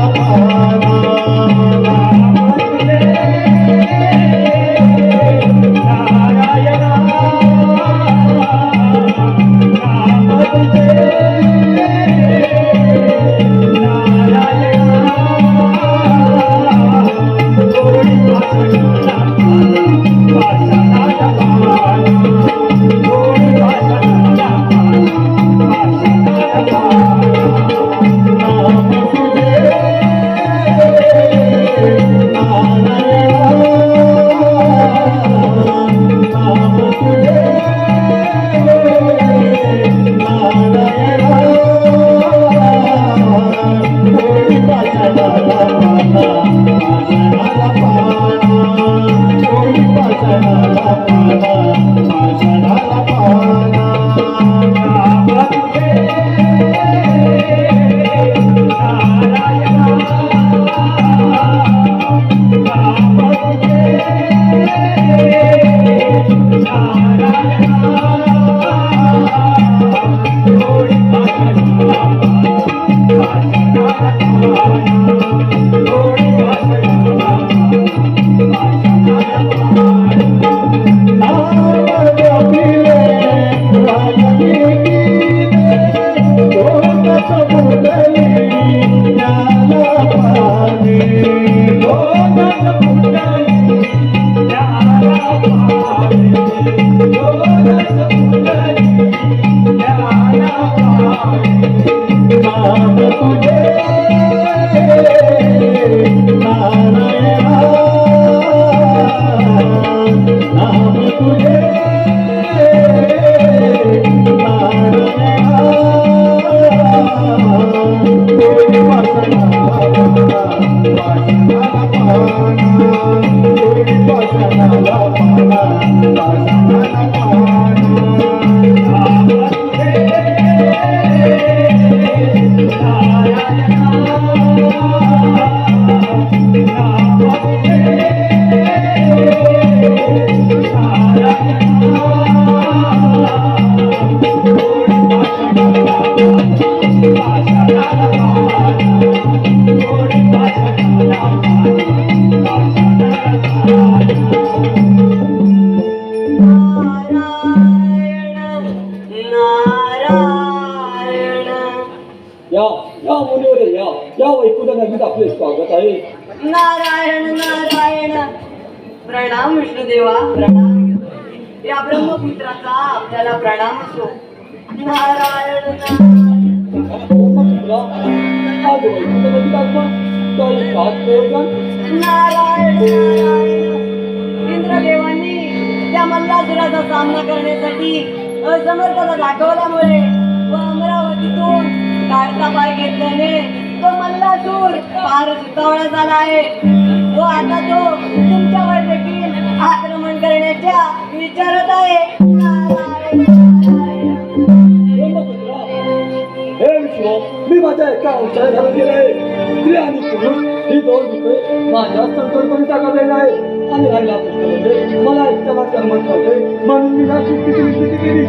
Música प्रणाम विष्णुदेवा प्रणाम या ब्रह्मपुत्राचा आपल्याला प्रणाम असो. इंद्रदेवांनी त्या मल्लासुराचा सामना करण्यासाठी असमर्थता दाखवल्यामुळे व अमरावतीतून काढता पाय घेतल्याने तो मल्लासूर फार सुतावळा झाला आहे. व आता तो तुमच्यावर विचारत आहे. हे विष्णू मी माझ्या एका अंशाला घालून गेले स्त्री आणि पुरुष ही दोन रूपे माझ्या संकल्पनेचा टाकलेला आहे. आणि राहिला म्हणजे मला एकट्याला कर्मच पाहिजे म्हणून मी ना सृष्टीची निर्मिती केली.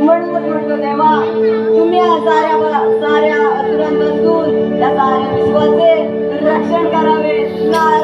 म्हणतो देवा तुम्ही या साऱ्या ब- साऱ्या असुरांपासून या साऱ्या विश्वाचे रक्षण करावे. नारायण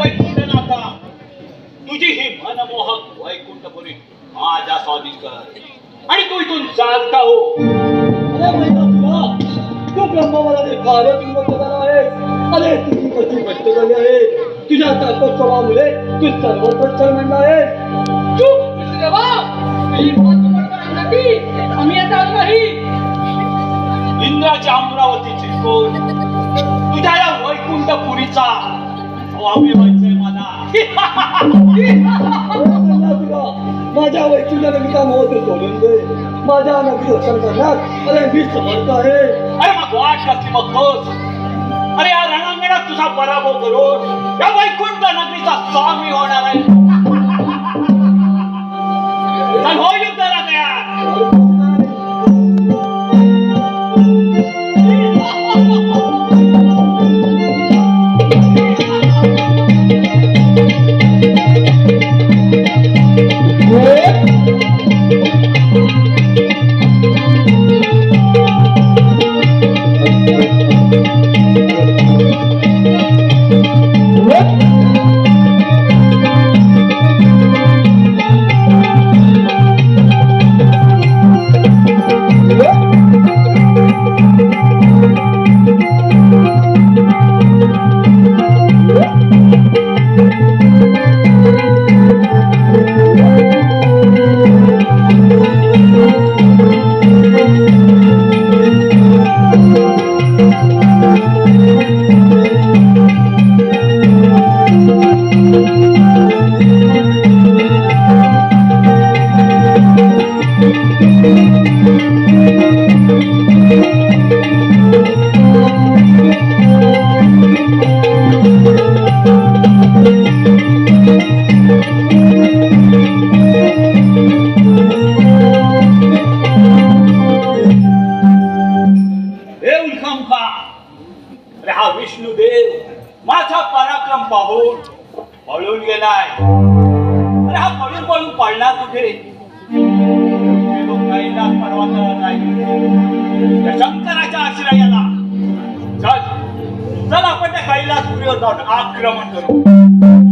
वैकुंठनाथा तुझी ही मनमोहक वैकुंठपुरी माझ्या स्वाधीन कर आणि तू इथून चालता हो. तू ब्रह्मवराने फारच विभक्त झाला आहे अरे तुझी पती घट्ट झाली आहे? तुझ्या ताकोत्सवामुळे तू सर्वत्र म्हणला आहे चूप आम्ही आता नाही. इंद्राची अमरावतीची कोण तुझ्या या वैकुंठपुरीचा स्वामी व्हायचंय मला माझ्या वैचुल्या नगरीचा मोह तू सोडून दे माझ्या नगरी दर्शन करण्यात अरे मी समर्थ आहे अरे मग वाट कसली बघतोस अरे या रणांगणात तुझा पराभव करून या वैकुंठ नगरीचा स्वामी होणार आहे. विष्णुदेव माझा पराक्रम पाहून पळून गेलाय. अरे हा पळून पळून पडला कुठे? हे कैलास पर्वतावर त्या शंकराच्या आश्रयाला. चल चल आपण त्या कैलासपुरीवर जाऊन आक्रमण करू.